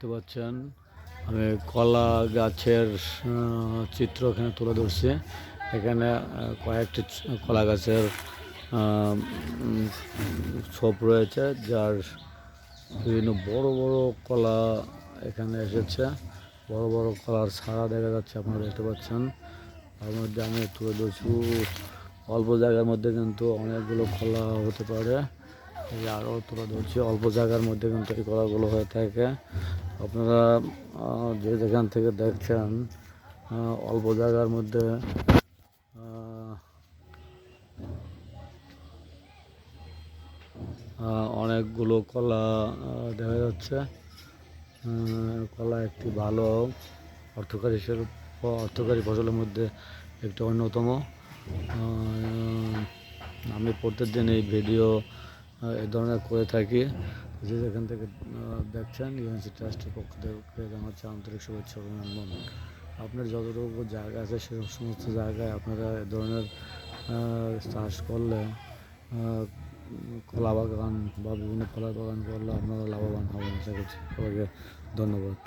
দেখতে পাচ্ছেন, আমি কলা গাছের চিত্র এখানে তুলে ধরছি। এখানে কয়েকটি কলা গাছের ছোপ রয়েছে, যার বিভিন্ন বড় বড় কলা এখানে এসেছে। বড় বড় কলার ছাড়া দেখা যাচ্ছে, আপনারা দেখতে পাচ্ছেন। তার মধ্যে আমি তুলে ধরছি, অল্প জায়গার মধ্যে কিন্তু অনেকগুলো কলা হতে পারে। আরও তুলে ধরছি, অল্প জায়গার মধ্যে কিন্তু এই কলাগুলো হয়ে থাকে। আপনারা যে যেখান থেকে দেখছেন অল্প জায়গার মধ্যে অনেকগুলো কলা দেখা যাচ্ছে। কলা একটি ভালো অর্থকারী অর্থকারী ফসলের মধ্যে একটি অন্যতম। আমি প্রত্যেকদিন এই ভিডিও এই ধরনের করে থাকি। যে যেখান থেকে দেখছেন ইউএনসি ট্রাস্টের পক্ষ থেকে হচ্ছে আন্তরিক শুভেচ্ছা অভিনন্দন। আপনার যতটুকু জায়গা আছে, সে সমস্ত জায়গায় আপনারা এ ধরনের চাষ করলে কলা বাগান বা বিভিন্ন কলা বাগান করলে আপনারা লাভবান হবেন, আশা করছি। সবাইকে ধন্যবাদ।